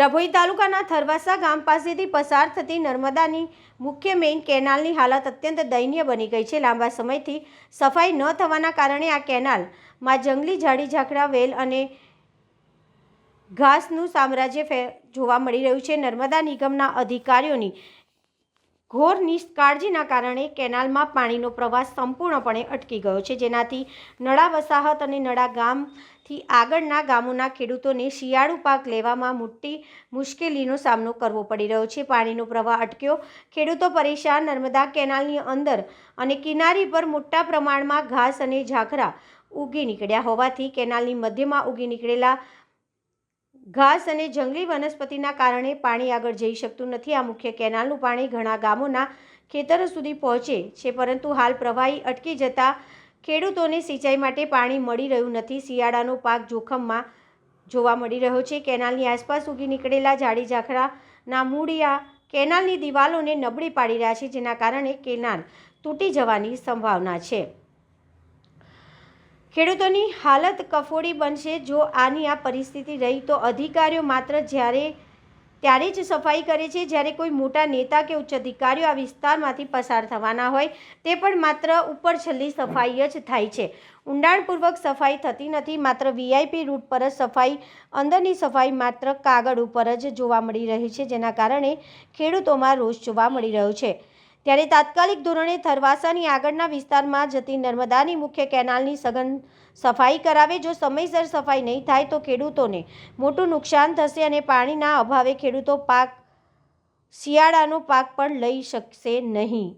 ડભોઈ તાલુકાના થરવાસા ગામ પાસેથી પસાર થતી નર્મદાની મુખ્ય મેઇન કેનાલની હાલત અત્યંત દયનીય બની ગઈ છે. લાંબા સમયથી સફાઈ ન થવાના કારણે આ કેનાલમાં જંગલી ઝાડી, ઝાકડા, વેલ અને ઘાસનું સામ્રાજ્ય જોવા મળી રહ્યું છે. નર્મદા નિગમના અધિકારીઓની ઘોર નિષ્કાળજીના કારણે કેનાલમાં પાણીનો પ્રવાહ સંપૂર્ણપણે અટકી ગયો છે. જેનાથી નળા વસાહત અને નળા ગામથી આગળના ગામોના ખેડૂતોને શિયાળુ પાક લેવામાં મોટી મુશ્કેલીનો સામનો કરવો પડી રહ્યો છે. પાણીનો પ્રવાહ અટક્યો. ખેડૂતો પરેશાન. નર્મદા કેનાલની અંદર અને કિનારી પર મોટા પ્રમાણમાં ઘાસ અને ઝાખરા ઉગી નીકળ્યા હોવાથી કેનાલની મધ્યમાં ઉગી નીકળેલા ઘાસ અને જંગલી વનસ્પતિના કારણે પાણી આગળ જઈ શકતું નથી. આ મુખ્ય કેનાલનું પાણી ઘણા ગામોના ખેતરો સુધી પહોંચે છે, પરંતુ હાલ પ્રવાહી અટકી જતા ખેડૂતોને સિંચાઈ માટે પાણી મળી રહ્યું નથી. શિયાળાનો પાક જોખમમાં જોવા મળી રહ્યો છે. કેનાલની આસપાસ ઉગી નીકળેલા ઝાડી ઝાખરાના મૂળિયા કેનાલની દિવાલોને નબળી પાડી રહ્યા છે, જેના કારણે કેનાલ તૂટી જવાની સંભાવના છે. ખેડૂતોની હાલત કફોડી બનશે. જો આની આ પરિસ્થિતિ રહી તો અધિકારીઓ માત્ર જ્યારે, ત્યારે જ સફાઈ કરે છે, જ્યારે કોઈ મોટા નેતા કે ઉચ્ચ અધિકારીઓ આ વિસ્તારમાંથી પસાર થવાના હોય, તે પણ માત્ર ઉપર છેલ્લી સફાઈ જ થાય છે. ઊંડાણપૂર્વક સફાઈ થતી નથી, માત્ર વીઆઈપી રૂટ પર જ સફાઈ, અંદરની સફાઈ માત્ર કાગળ ઉપર જ જોવા મળી રહી છે, જેના કારણે ખેડૂતોમાં રોષ જોવા મળી રહ્યો છે. ત્યારે તાત્કાલિક ધોરણે થરવાસાની આગળના વિસ્તારમાં જતી નર્મદાની મુખ્ય કેનાલની સઘન સફાઈ કરાવે. જો સમયસર સફાઈ નહીં થાય તો ખેડૂતોને મોટું નુકસાન થશે અને પાણીના અભાવે ખેડૂતો પાક શિયાળાનો પાક પણ લઈ શકશે નહીં.